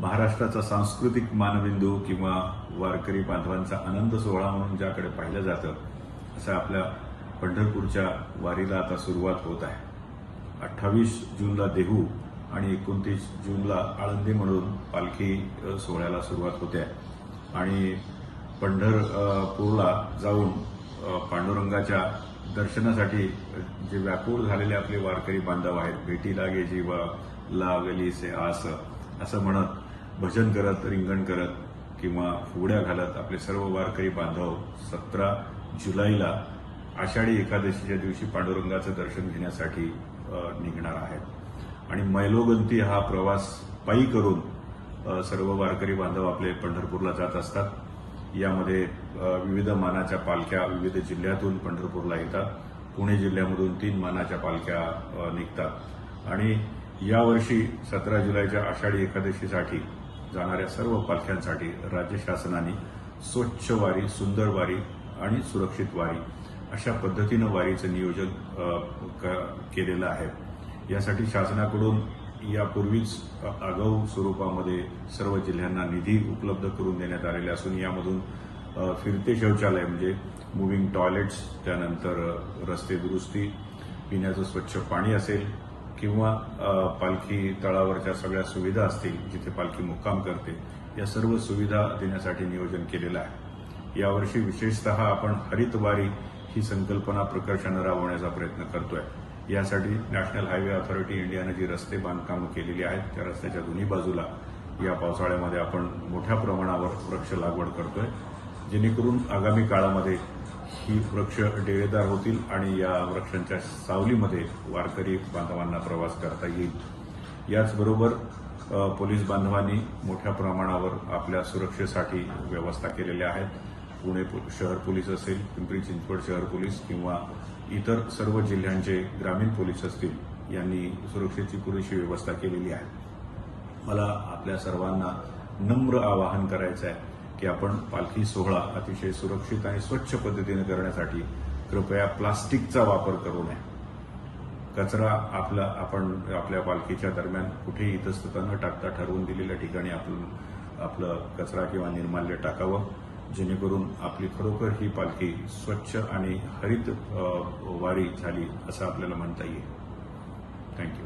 महाराष्ट्राचा सांस्कृतिक मानबिंदू किंवा वारकरी बांधवांचा आनंद सोहळा म्हणून ज्याकडे पाहिलं जातं असं आपल्या पंढरपूरच्या वारीला आता सुरुवात होत आहे. अठ्ठावीस जूनला देहू आणि एकोणतीस जूनला आळंदी म्हणून पालखी सोहळ्याला सुरुवात होते. आहे आणि पंढरपूरला जाऊन पांडुरंगाच्या दर्शनासाठी जे व्याकुळ झालेले आपले वारकरी बांधव आहेत भेटी लागे जीवा लागली से आस असं म्हणत भजन करत रिंगण करत किंवा फुगड्या घालत आपले सर्व वारकरी बांधव सतरा जुलैला आषाढी एकादशीच्या दिवशी पांडुरंगाचं दर्शन घेण्यासाठी निघणार आहेत. आणि मैलोगंती हा प्रवास पायी करून सर्व वारकरी बांधव आपले पंढरपूरला जात असतात. यामध्ये विविध मानाच्या पालख्या विविध जिल्ह्यातून पंढरपूरला येतात. पुणे जिल्ह्यामधून तीन मानाच्या पालख्या निघतात. आणि यावर्षी सतरा जुलैच्या आषाढी एकादशीसाठी जाणाऱ्या सर्व पालख्यांसाठी राज्य शासनाने स्वच्छ वारी सुंदर वारी आणि सुरक्षित वारी अशा पद्धतीनं वारीचं नियोजन क- केलेलं आहे. यासाठी शासनाकडून यापूर्वीच आगाऊ स्वरूपामध्ये सर्व जिल्ह्यांना निधी उपलब्ध करून देण्यात आलेले असून यामधून फिरते शौचालय म्हणजे मुव्हिंग टॉयलेट्स त्यानंतर रस्ते दुरुस्ती पिण्याचं स्वच्छ पाणी असेल किंवा पालखी तळावरच्या सगळ्या सुविधा असतील जिथे पालखी मुक्काम करते या सर्व सुविधा देण्यासाठी नियोजन केलेलं आहे. यावर्षी विशेषतः आपण हरित वारी ही संकल्पना प्रकर्षानं राबवण्याचा प्रयत्न करतोय. यासाठी नॅशनल हायवे ऑथॉरिटी इंडियानं जी रस्ते बांधकामं केलेली आहेत त्या रस्त्याच्या दोन्ही बाजूला या पावसाळ्यामध्ये आपण मोठ्या प्रमाणावर वृक्ष लागवड करतोय. जेणेकरून आगामी काळामध्ये ही वृक्ष डेरेदार होतील आणि या वृक्षांच्या सावलीमध्ये वारकरी बांधवांना प्रवास करता येईल. याचबरोबर पोलीस बांधवांनी मोठ्या प्रमाणावर आपल्या सुरक्षेसाठी व्यवस्था केलेल्या आहेत. पुणे शहर पोलीस असेल पिंपरी चिंचवड शहर पोलीस किंवा इतर सर्व जिल्ह्यांचे ग्रामीण पोलीस असतील यांनी सुरक्षेची पुरेशी व्यवस्था केलेली आहे. मला आपल्या सर्वांना नम्र आवाहन करायचं आहे की आपण पालखी सोहळा अतिशय सुरक्षित आणि स्वच्छ पद्धतीने करण्यासाठी कृपया प्लास्टिकचा वापर करू नये. कचरा आपला आपण आपल्या पालखीच्या दरम्यान कुठेही इतस्तत न टाकता ठरवून दिलेल्या ठिकाणी आपण आपलं कचरा किंवा निर्माल्य टाकावं जेणेकरून आपली खरोखर ही पालखी स्वच्छ आणि हरित वारी झाली असं आपल्याला म्हणता येईल. थँक्यू.